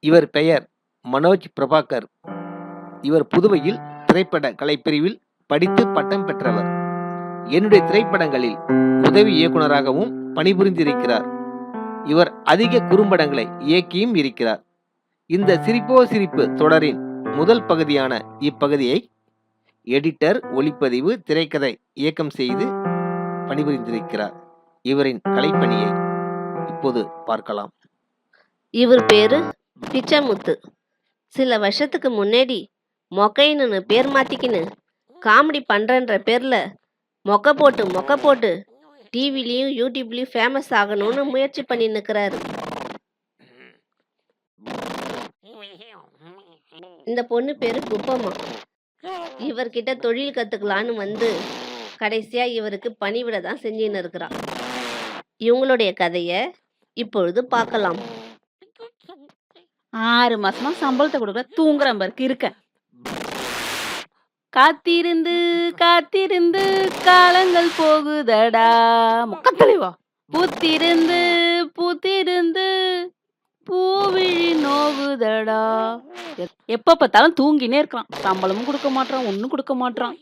இவர் பெயர் மனோஜ் பிரபாகர். இவர் புதுவையில் திரைப்பட கலைப்பிரிவில் படித்து பட்டம் பெற்றவர். என்னுடைய திரைப்படங்களில் உதவி இயக்குனராகவும் பணிபுரிந்திருக்கிறார். இவர் அதிக குறும்படங்களை இயக்கியும் இருக்கிறார். இந்த சிரிப்போ சிரிப்பு தொடரின் முதல் பகுதியான இப்பகுதியை எடிட்டர் ஒளிப்பதிவு திரைக்கதை இயக்கம் செய்து பணிபுரிந்திருக்கிறார். இவரின் கலைப்பணியை இப்போது பார்க்கலாம். இவர் பேரு பிச்சமுத்து. சில வருஷத்துக்கு முன்னாடி மொக்கைன்னு பேர் மாற்றிக்கின்னு காமெடி பண்ணுறன்ற பேர்ல மொக்கை போட்டு மொக்கை போட்டு டிவிலையும் யூடியூப்லேயும் ஃபேமஸ் ஆகணும்னு முயற்சி பண்ணி நிற்கிறாரு இந்த பொண்ணு பேரு குப்பம்மா. இவர்கிட்ட தொழில் கற்றுக்கலான்னு வந்து கடைசியா இவருக்கு பணிவிட தான் செஞ்சுன்னு இருக்கிறான் இவங்களுடைய கதையை இப்பொழுது பார்க்கலாம். ஆறு மாசமா சம்பளத்தை கொடுக்கல. தூங்குற மாதிரி இருக்க காத்திருந்து காத்திருந்து காலங்கள் போகுதடா. முக்கத்தலைவா பூத்திருந்து பூத்திருந்து பூவிழி நோகுதடா. எப்ப பார்த்தாலும் தூங்கினே இருக்கான். சம்பளமும் கொடுக்க மாட்டான் ஒண்ணும் கொடுக்க மாட்டான்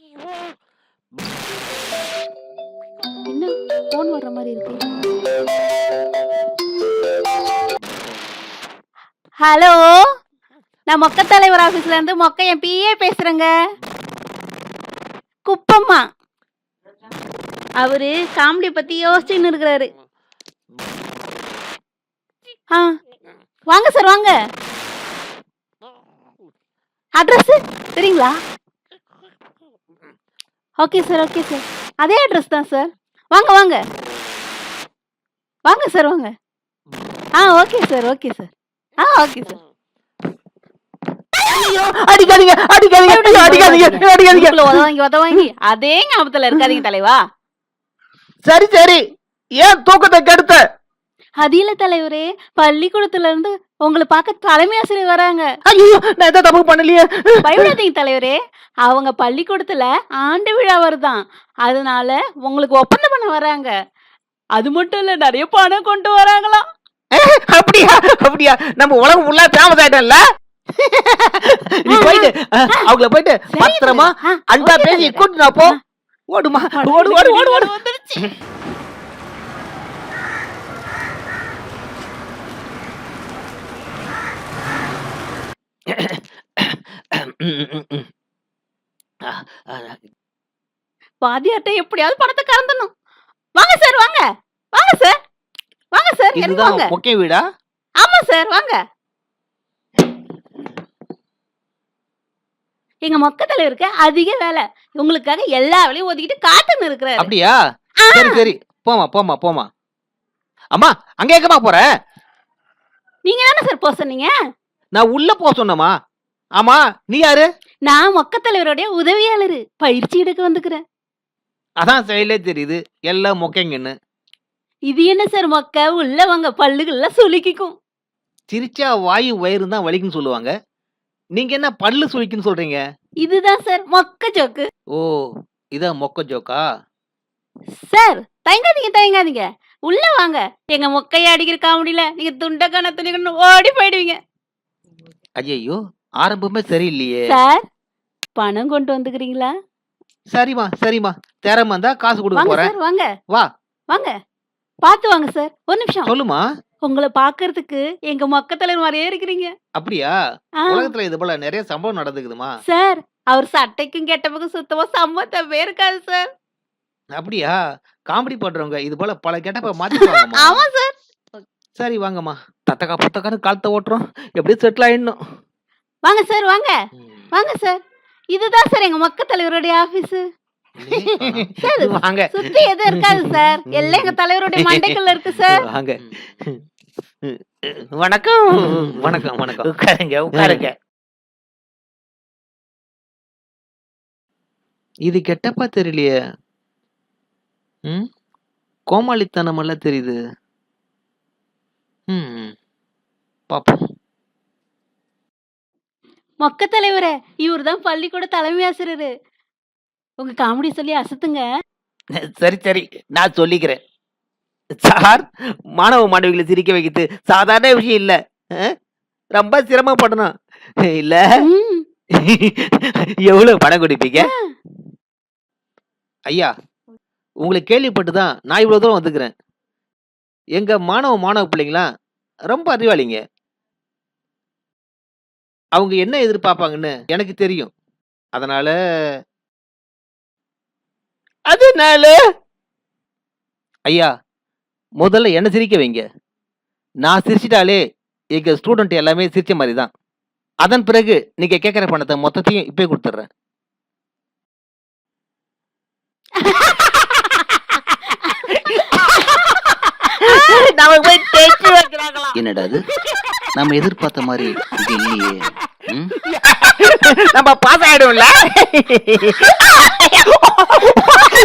என்ன? போன் வர்ற மாதிரி இருக்கு. ஹலோ? நான் மொக்க தலைவர் ஆபீஸ்ல இருந்து மொக்க என் பிஏ பேசுறேங்க. குப்பம்மா. அவரு காமெடி பத்தி யோசிச்சுன்னு இருக்கிறாரு. ஆ வாங்க சார் வாங்க. அட்ரஸ் சரிங்களா ஓகே சார் ஓகே சார் அதே அட்ரஸ் தான் சார் வாங்க வாங்க. வாங்க சார் வாங்க. ஆ ஓகே சார் ஓகே சார் ஆ ஓகே சார் அடிக்காதீங்க அடிக்காதீங்க அடிக்காதீங்க? அடிக்காதீங்க உதவாங்கி உதவாங்கி அதே ஞாபகத்துல இருக்காதீங்க தலைவா. சரி சரி. ஏன் தூக்கத்தை கெடுத்த? அது இல்ல தலைவரே பள்ளிக்கூடத்துல இருந்து உங்களை பார்க்க தலைமை ஆசிரியர் வராங்க. ஐயோ நான் எந்த தப்பு பண்ணலையே. பயப்படாதீங்க தலைவரே. அவங்க பள்ளிக்கூடத்துல ஆண்டு விழா வருதாம் அதனால உங்களுக்கு ஒப்பந்தம் பண்ண வராங்க. அது மட்டும் இல்ல நிறைய பணம் கொண்டு வராங்களாம். அப்படியா? அப்படியா நம்ம உலகம் ஃபுல்லா ஃபேமஸ் ஆயிட்டோம்ல? நீ போயிட்டு அவங்கள போயிட்டு பத்திரமா அன்பா பேசி. கூட்டு நான் போ. ஓடுமா. ஓடு ஓடு ஓடு ஓடு. வந்துருச்சு. பாதியார்ட்ட எப்படியாவது பணத்தை கறந்துடணும். வாங்க சார் வாங்க. வாங்க சார். வாங்க சார் இதுதான் வாங்க மொக்கை வீடா? ஆமா சார் வாங்க. எங்க மொக்க தலைவருக்கு அதிக வேலை. உங்களுக்காக எல்லா வேலையும் ஒதுக்கிட்டு காத்துன்னு இருக்கிறாரு. அப்படியா? சரி சரி. போமா போமா போமா அம்மா அங்க எங்கம்மா போற? நீங்க தானே சார் போக சொன்னீங்க? நான் உள்ள போக சொன்னமா ஆமா நீ யாரு? நான் மொக்க தலைவருடைய உதவியாளர். பயிற்சி எடுக்க வந்துக்கிறேன். அதான் செயலே தெரியுது. எல்லாம் மொக்கைங்கன்னு. இது என்ன சார் மொக்க? உள்ள வாங்க பல்லுகள்லாம் சுலுக்கிக்கும் சிரிச்சா வாயு வயிறு தான் வலிக்குன்னு சொல்லுவாங்க. நீங்க என்ன பல்லு சுழிக்குன்னு சொல்றீங்க? இதுதான் சார் மொக்க ஜோக்கு. ஓ இதான் மொக்க ஜோக்கா? சார் தயங்காதீங்க தயங்காதீங்க. உள்ள வாங்க. எங்க மொக்கைய அடிக்கிற காமெடியில நீங்க துண்டக்கான துணிக்கணும் ஓடி போயிடுவீங்க. ஐயோ ஆரம்பமே சரியில்லையே. சார் பணம் கொண்டு வந்துக்கிறீங்களா? சரிம்மா சரிம்மா. தேரமா இருந்தா காசு கொடுக்க போறேன். சார் வாங்க. வா. வாங்க. பார்த்து வாங்க சார் ஒரு நிமிஷம். சொல்லுமா உங்களை பாக்குறதுக்கு எங்க மொக்க தலைவர் மாதிரியே இருக்கிறீங்க. அப்படியா? ஆ, உலகத்துல இது போல நிறைய சம்பவம் நடந்துக்குதுமா? சார் அவர் சட்டைக்கும் கெட்டப்புக்கும் சுத்தமா சம்மத்தமே இருக்காது சார். அப்படியா? காமெடி பண்றவங்க இது போல பல கெட்டப்ப மாத்திக்குவாங்கம்மா ஆமா சார். சரி வாங்கம்மா. தத்தக்கா புத்தக்கான்னு காலத்தை ஓட்டுறோம். எப்படியும் செட்டில் ஆயிடணும்? வாங்க சார் வாங்க. வாங்க சார். இதுதான் சார் எங்க மொக்க தலைவருடைய ஆபீஸ் சார் வாங்க. சுத்தி எதுவும் இருக்காது சார். எல்லாம் எங்க தலைவருடைய மண்டைக்குள்ள இருக்கு சார். வாங்க. வணக்கம். வணக்கம் வணக்கம். உட்காருங்க உட்காருங்க. இது கெட்டப்பா தெரியலையே. ம்? கோமாளித்தனம் எல்லாம் தெரியுது ம். பாப்போம். மொக்க தலைவரே இவர்தான் பள்ளிக்கூட தலைமை ஆசிரியர். உங்க காமெடி சொல்லி அசத்துங்க. சரி சரி. நான் சொல்லிக்கிறேன். சார் மாணவ மாணவிகளை சிரிக்க வைக்கிறது சாதாரண விஷயம் இல்ல? ரொம்ப சிரமப்படணும். இல்ல. எவ்வளவு பணம் கொடுப்பீங்க? ஐயா உங்களை கேள்விப்பட்டு தான் நான் இவ்வளவு தூரம் வந்துக்கிறேன். எங்க மாணவ மாணவ பிள்ளைங்களாம் ரொம்ப அறிவாளிங்க. அவங்க என்ன எதிர்பார்ப்பாங்கன்னு எனக்கு தெரியும். அதனால அதனால ஐயா முதல்ல என்ன சிரிக்க வைங்க? நான் சிரிச்சிட்டாலே எங்க ஸ்டூடெண்ட் எல்லாமே சிரிச்ச மாதிரி தான் அதன் பிறகு நீங்க கேட்குற பணத்தை மொத்தத்தையும் இப்பே கொடுத்துட்றேன். என்னடா அது? நம்ம எதிர்பார்த்த மாதிரி இது இல்லையே? நம்ம பாஸ் ஆயிடும்ல?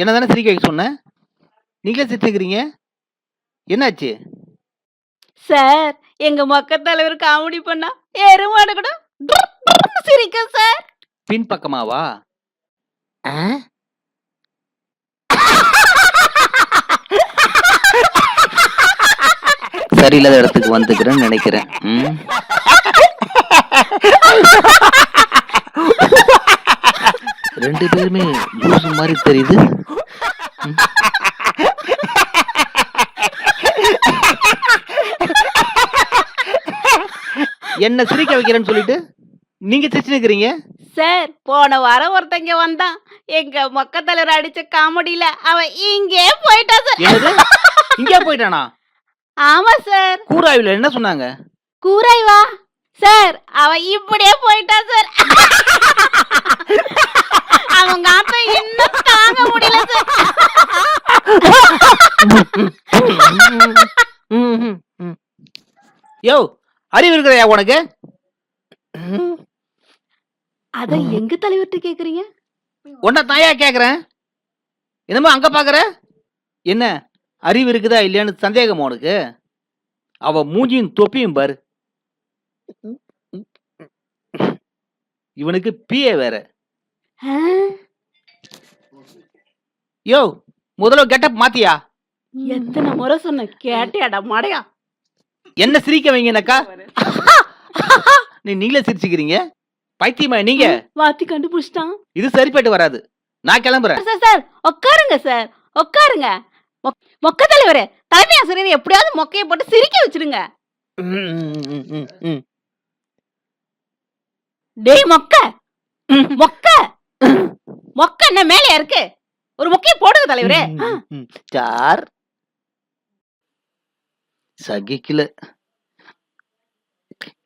என்னதானே சிரிக்க வைக்க சொன்னேன் நீங்களே சிரிச்சுக்கிறீங்க என்னாச்சு? சார் எங்க மொக்க தலைவர் காமெடி பண்ணா எருமாடு கூட சிரிக்கும் சார். பின் பக்கமாவா? சரியில்லாத இடத்துக்கு வந்துக்கிறேன்னு நினைக்கிறேன். ம்? ரெண்டு பேருமே லூசு மாதிரி தெரியுது. என்ன சிரிக்க வைக்கிறேன்னு சொல்லிட்டு நீங்க சிரிச்சுக்கிறீங்க சார் போன வாரம் ஒருத்தங்க வந்தான். எங்க மொக்க தலைவர் அடிச்ச காமெடியில அவன் இங்கே போயிட்டான் சார். இங்கே போயிட்டானா? ஆமா சார். கூறாவில என்ன சொன்னாங்க? கூராய் வா சார் அவன் இப்படியே போயிட்டான் சார். அவங்க ஆத்தா இன்னும் தாங்க முடியல. யோ அறிவு இருக்கிறையா உனக்கு? அத எங்க தலைவர்கிட்ட கேக்குறீங்க? உன்னை தாயா கேக்குறேன். என்னமோ அங்க பாக்குற? என்ன அறிவு இருக்குதா இல்லையான்னு சந்தேகமா உனக்கு? அவ மூஞ்சியும் தொப்பியும் பாரு. இவனுக்கு பிஏ வேற. யோ முதல்ல கெட்டப் மாத்தியா? எத்தனை முறை சொன்ன கேட்டியாடா மடையா? என்ன சிரிக்க வைங்கனாக்கா நீ நீங்களே சிரிச்சுக்கிறீங்க? பைத்தியமா நீங்க? வாத்தி கண்டுபிடிச்சிட்டான். இது சரிப்பட்டு வராது. நான் கிளம்புறேன். சார் சார் உட்காருங்க சார் உட்காருங்க மொக்- மொக்க தலைவரே தலைமை ஆசிரியர் எப்படியாவது மொக்கையை போட்டு சிரிக்க வச்சிடுங்க டேய் மொக்க. மொக்க. மொக்க என்ன மேலே இருக்கு? ஒரு மொக்கையை போடுங்க தலைவரே. சார். சகிக்கல.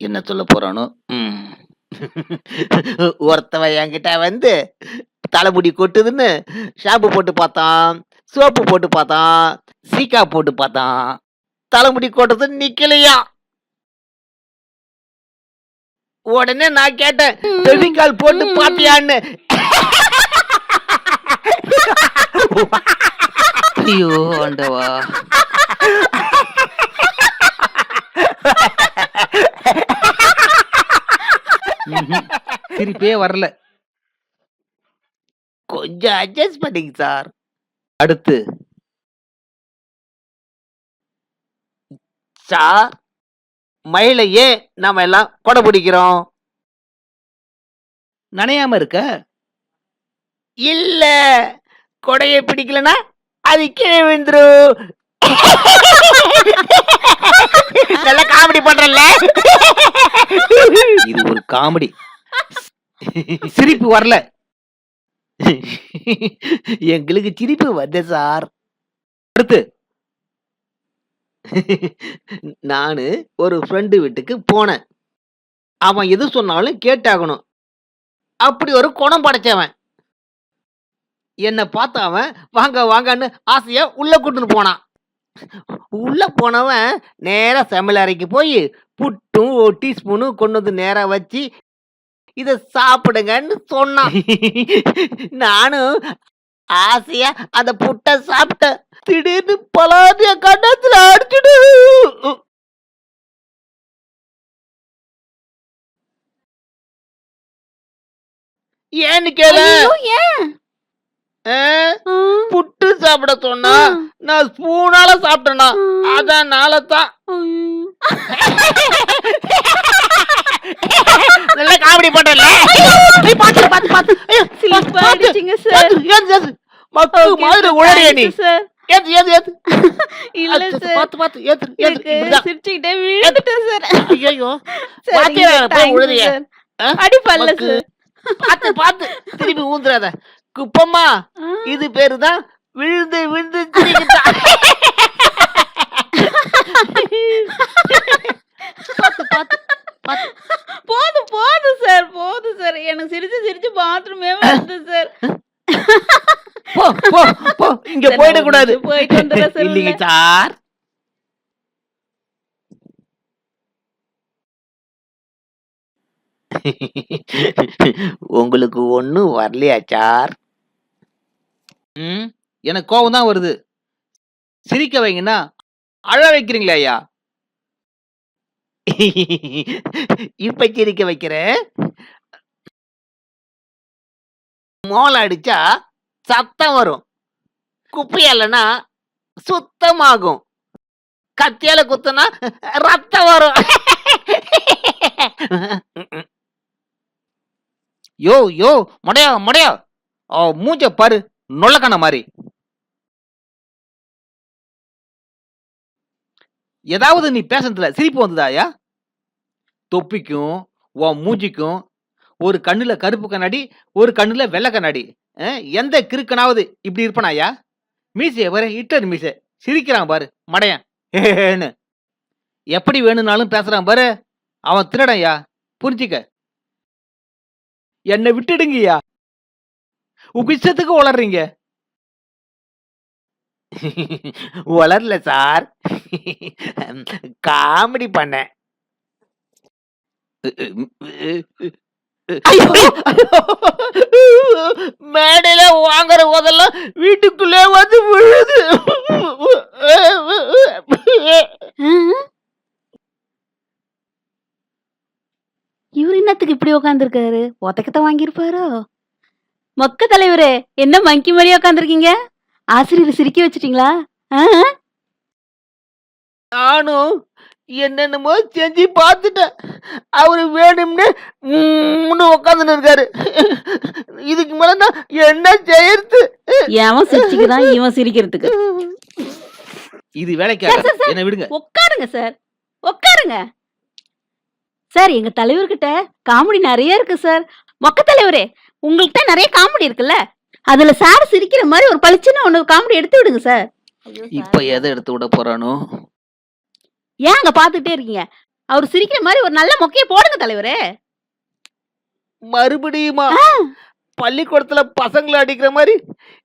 என்ன சொல்ல போறானோ? ம். ஒருத்தவன் என்கிட்ட வந்து தலைமுடி கொட்டுதுன்னு ஷாம்பு போட்டு பார்த்தான் சோப்பு போட்டு பார்த்தான் சீக்கா போட்டு பார்த்தான். தலைமுடி கொட்டுறது நிக்கலையா? உடனே நான் கேட்டேன் ஃபெவிகால் போட்டு பாத்தியான்னு ஐயோ ஆண்டவா. சிரிப்பே வரல. கொஞ்சம் அட்ஜஸ்ட் பண்ணிங்க சார் அடுத்து. சார் மயில ஏன் நாம எல்லாம் கொடை பிடிக்கிறோம். நனையாம இருக்க? இல்ல. கொடையை பிடிக்கலனா அது கீழே விழுந்துரும் நல்லா காமெடி பண்றல இது ஒரு காமெடி. சிரிப்பு வரல. எங்களுக்கு சிரிப்பு வருது சார். அடுத்து. நானு ஒரு ஃப்ரெண்டு வீட்டுக்கு போனேன். அவன் எது சொன்னாலும் கேட்டாகணும். அப்படி ஒரு குணம் படைச்சவன். என்னை பார்த்த அவன் வாங்க வாங்கன்னு ஆசையா உள்ள கூட்டுன்னு போனான். உள்ள போனவன் நேராக சமையல் அறைக்கு போய் புட்டும் ஒரு டீஸ்பூனும் கொண்டு வந்து நேராக வச்சு இதை சாப்பிடுங்கன்னு சொன்னான். நானும் ஆசையா அந்த புட்டை சாப்பிட்டேன் திடீர்னு பலாதிய கண்டத்துல அடிச்சுடு ஏன்னு கேளு ஏன்? புட்டு சாப்பிட சொன்னா நான் ஸ்பூனால சாப்பிட்டேனா. அதனால தான். நல்ல காமெடி பண்றல பாத்து பாத்து. பாத்து பாத்து. அடிச்சீங்க சார். மக்கு மாதிரி. உளறிய நீ. ஏத்து ஏத்து ஏத்து இல்ல சார் பாத்து பாத்து ஏத்து ஏத்து சிரிச்சுக்கிட்டே விழுந்துட்டேன் சார் ஐயோ பாத்தியா, போய். ஆ? அடிப்பல்ல மக்கு. சார் பாத்து பாத்து. திருப்பி ஊந்துறாத. குப்பம்மா. இது பேரு தான் விழுந்து விழுந்து போதும் போதும் சார் போதும் சார் எனக்கு சிரிச்சு சிரிச்சு பாத்ரூமே வருது சார் இங்க போயிட கூடாது போயிட்டு இல்லைங்க. சார். உங்களுக்கு ஒண்ணும் வரலையா சார்? ம்? எனக்கு கோபம் தான் வருது. சிரிக்க வைங்கன்னா அழ வைக்கிறீங்களே ஐயா. இப்ப சிரிக்க வைக்கிறேன். மோளம் அடிச்சா சத்தம் வரும். குப்பையல்லனா சுத்தமாகும். கத்தியால குத்துனா ரத்தம் வரும். யோ யோ முடையா முடையா. ஓ மூஞ்ச பாரு. நொல்லக்கண்ண மாதிரி. ஏதாவது நீ பேசுறதுல சிரிப்பு வந்ததாயா தொப்பிக்கும் உன் மூஞ்சிக்கும் ஒரு கண்ணுல கருப்பு கண்ணாடி ஒரு கண்ணுல வெள்ளை கண்ணாடி. எந்த கிறுக்கனாவது இப்படி இருப்பனாயா மீசைய பாரு ஹிட்லர் மீசை. சிரிக்கிறான் பாரு மடையன். ஏன்னு எப்படி வேணும்னாலும் பேசுறான் பாரு. அவன் திருடன்யா புரிஞ்சுக்க. என்னை விட்டுடுங்கய்யா உங்க இஷ்டத்துக்கு வளர்றீங்க வளரல சார். காமெடி பண்ணேன் மேடையில வாங்குற போதெல்லாம் வீட்டுக்குள்ளே வந்து விழுது. இவர் என்னத்துக்கு இப்படி உட்காந்துருக்காரு ஒத்தக்கத்தை வாங்கியிருப்பாரோ? மொக்க தலைவரே என்ன மங்கி மாதிரியா உட்காந்துருக்கீங்க ஆசிரியர் சிரிக்க வச்சிட்டீங்களா? நானும் என்னென்னமோ செஞ்சு பார்த்துட்டேன். அவரு வேணும்னு உட்காந்துன்னு இருக்காரு. இதுக்கு மேல நான் என்ன செய்யறது? எவன் சிரிச்சுக்கிறான் இவன் சிரிக்கிறதுக்கு. இது வேலைக்காக. என்ன விடுங்க. உட்காருங்க சார். உட்காருங்க. சார் எங்க தலைவர்கிட்ட காமெடி நிறைய இருக்கு சார். மொக்க தலைவரே உங்கள்கிட்ட நிறைய காமெடி இருக்குல்ல? அதுல சார் சிரிக்கிற மாதிரி ஒரு பளிச்சுன்னு ஒண்ணு காமெடி எடுத்து விடுங்க சார் இப்ப எதை எடுத்து விட போறானோ? ஏன் அங்க பாத்துட்டே இருக்கீங்க? அவர் சிரிக்கிற மாதிரி ஒரு நல்ல மொக்கைய போடுங்க தலைவரே. மறுபடியுமா? பள்ளிக்கூடத்துல பசங்களை அடிக்கிற மாதிரி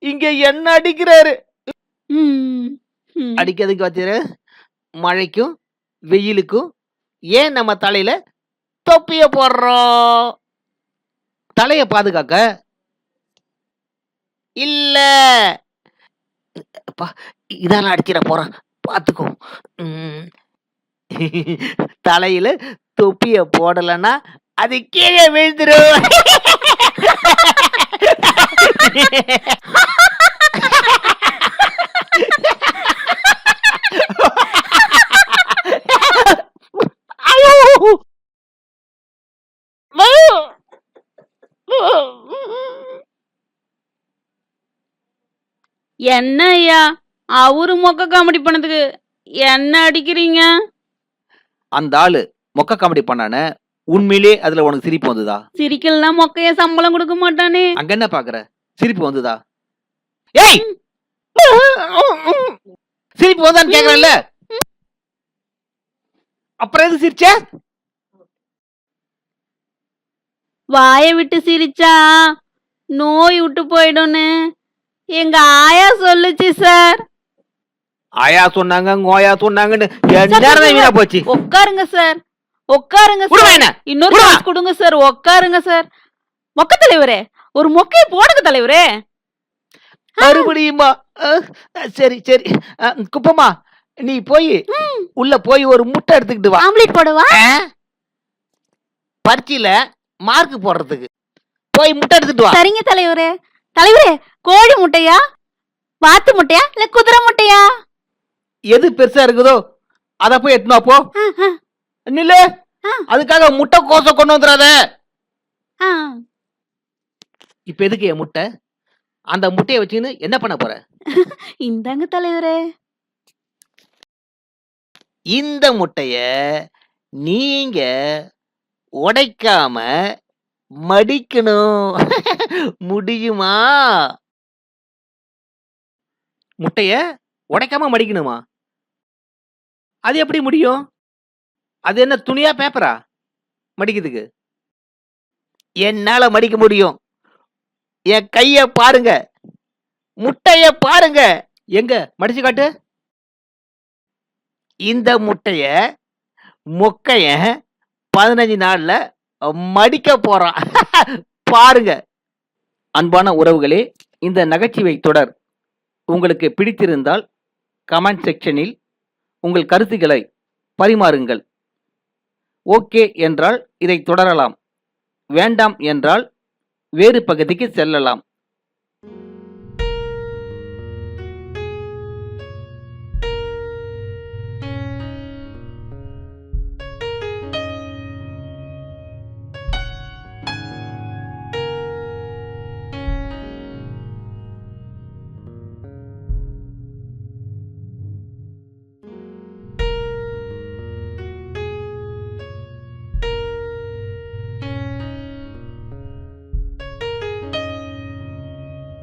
இங்க என்ன அடிக்கிறாரு. அடிக்கிறதுக்கு வச்சுரு. மழைக்கும் வெயிலுக்கும் ஏன் நம்ம தலையில தொப்பிய போடுறோம்? தலைய பாதுகாக்க. இல்ல. இதால அடிச்சிட போறான். பாத்துக்கோ. ம். தலையில தொப்பிய போடலன்னா அது கீழே விழுந்துரும். என்ன ஐயா அவரு மொக்க காமெடி பண்ணதுக்கு என்ன அடிக்கிறீங்க? அந்த ஆளு மொக்க காமெடி பண்ணானே உண்மையிலே அதுல உனக்கு சிரிப்பு வந்ததா? சிரிக்கலனா மொக்கைய சம்பளம் கொடுக்க மாட்டானே. அங்க என்ன பாக்குற? சிரிப்பு வந்ததா? ஏய்! சிரிப்பு வந்தான்னு கேக்குறேன்ல. அப்புறம் எது சிரிச்ச? வாயை விட்டு சிரிச்சா நோய் விட்டு போயிடும்னு. எங்க ஆயா சொல்லுச்சு சார். ஆயா சொன்னாங்க கோயா சொன்னாங்கன்னு. வீணா போச்சு. உட்காருங்க சார். உட்காருங்க சார். இன்னொரு chance கொடுங்க சார். உட்காருங்க சார். மொக்க தலைவரே. ஒரு மொக்கையை போடுங்க தலைவரே. மறுபடியுமா சரி சரி. அஹ், குப்பம்மா நீ போய் உள்ள போய் ஒரு முட்டை எடுத்துக்கிட்டு வா. ஆம்லெட் போடவா? பரீட்சையில மார்க் போடுறதுக்கு. போய் முட்டை எடுத்துட்டு வா. சரிங்க தலைவரே. தலைவரே கோழி முட்டையா? வாத்து முட்டையா? இல்ல குதிரை முட்டையா? எது பெருசா இருக்குதோ அத போய் எத்தனா போ. நில்லு. அதுக்காக முட்டை கோச கொண்டு வந்துடாத. இப்ப எதுக்கு என் முட்டை? அந்த முட்டையை வச்சுன்னு என்ன பண்ண போற? இந்தாங்க தலைவரே. இந்த முட்டைய நீங்க உடைக்காம மடிக்கணும். முடியுமா? முட்டைய உடைக்காம மடிக்கணுமா? அது எப்படி முடியும்? அது என்ன துணியா பேப்பரா மடிக்கிறதுக்கு. என்னால மடிக்க முடியும்? என் கைய பாருங்க. முட்டைய பாருங்க. எங்க? மடிச்சு காட்டு. இந்த முட்டைய மொக்கைய பதினஞ்சு நாள்ல மடிக்க போறான். பாருங்க. அன்பான உறவுகளே இந்த நகைச்சுவை தொடர் உங்களுக்கு பிடித்திருந்தால் கமெண்ட் செக்ஷனில் உங்கள் கருத்துக்களை பரிமாறுங்கள். ஓகே என்றால் இதை தொடரலாம். வேண்டாம் என்றால் வேறு பகுதிக்கு செல்லலாம்.